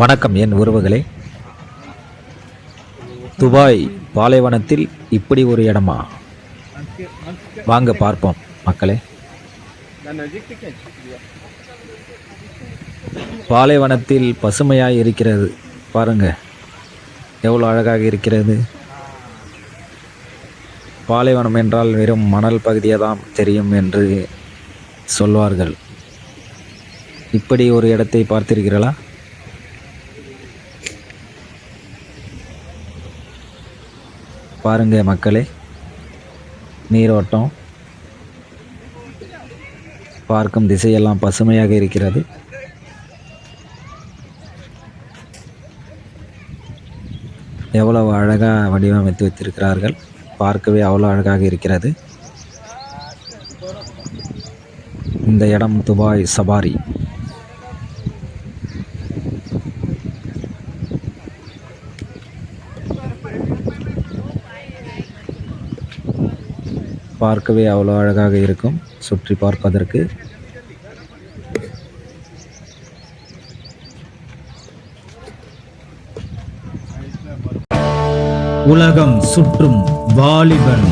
வணக்கம் என் உறவுகளே. துபாய் பாலைவனத்தில் இப்படி ஒரு இடமா? வாங்க பார்ப்போம் மக்களே. பாலைவனத்தில் பசுமையாக இருக்கிறது பாருங்க. எவ்வளோ அழகாக இருக்கிறது. பாலைவனம் என்றால் வெறும் மணல் பகுதியை தான் தெரியும் என்று சொல்வார்கள். இப்படி ஒரு இடத்தை பார்த்திருக்கிறீர்களா? பாருங்க மக்களே நீரோட்டம். பார்க்கும் திசையெல்லாம் பசுமையாக இருக்கிறது. எவ்வளவு அழகாக வடிவமைத்து வைத்திருக்கிறார்கள். பார்க்கவே அவ்வளோ அழகாக இருக்கிறது. இந்த இடம் துபாய் சபாரி. பார்க்கவே அவ்வளோ அழகாக இருக்கும். சுற்றி பார்ப்பதற்கு. உலகம் சுற்றும் வாலிபன்.